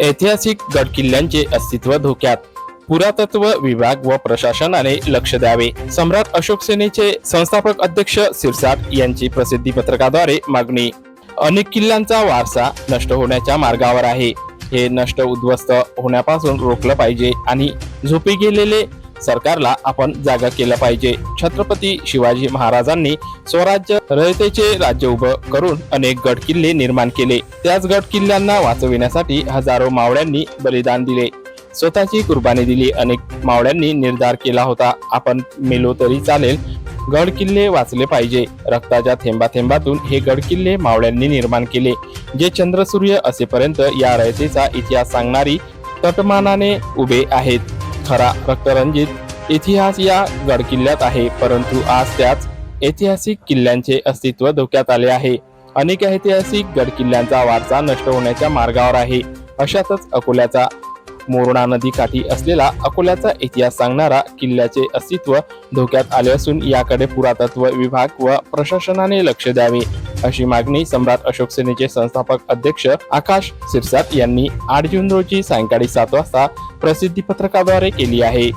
ऐतिहासिक गडकिल्ल्यांचे अस्तित्व धोक्यात. पुरातत्व विभाग व प्रशासनाने लक्ष द्यावे. सम्राट अशोक सेनेचे संस्थापक अध्यक्ष सिरसाट यांची प्रसिद्धी पत्रकाद्वारे मागणी. अनेक किल्ल्यांचा वारसा नष्ट होण्याच्या मार्गावर आहे. हे नष्ट उद्ध्वस्त होण्यापासून रोखलं पाहिजे आणि झोपी गेलेले सरकारला आपण जागा केला पाहिजे. छत्रपती शिवाजी महाराजांनी स्वराज्य रयतेचे राज्य उभं करून अनेक गड किल्ले निर्माण केले. त्याच गड किल्ल्यांना वाचविण्यासाठी हजारो मावळ्यांनी बलिदान दिले. स्वतःची कुर्बानी दिली. अनेक मावळ्यांनी निर्धार केला होता आपण मेलो तरी चालेल. गड किल्ले वाचले पाहिजे. रक्ताच्या थेंबा थेंबातून हे गड किल्ले मावळ्यांनी निर्माण केले. जे चंद्रसूर्य असेपर्यंत या रयतेचा इतिहास सांगणारी तटमानाने उभे आहेत. खरा रक्तरंजित इतिहास या गड किल्ल्यात आहे परंतु आज त्याच ऐतिहासिक किल्ल्यांचे अस्तित्व धोक्यात आले आहे. अनेक ऐतिहासिक गड किल्ल्यांचा वारसा नष्ट होण्याच्या मार्गावर आहे. अशातच अकोल्याचा मोरणा नदी काठी असलेला अकोल्याचा इतिहास सांगणारा किल्ल्याचे अस्तित्व धोक्यात आले असून याकडे पुरातत्व विभाग व प्रशासनाने लक्ष द्यावे. अशी मागणी सम्राट अशोक सेनेचे संस्थापक अध्यक्ष आकाश सिरसाट यांनी आठ जून रोजी सायंकाळी सात वाजता प्रसिद्धी पत्रकाद्वारे केली आहे.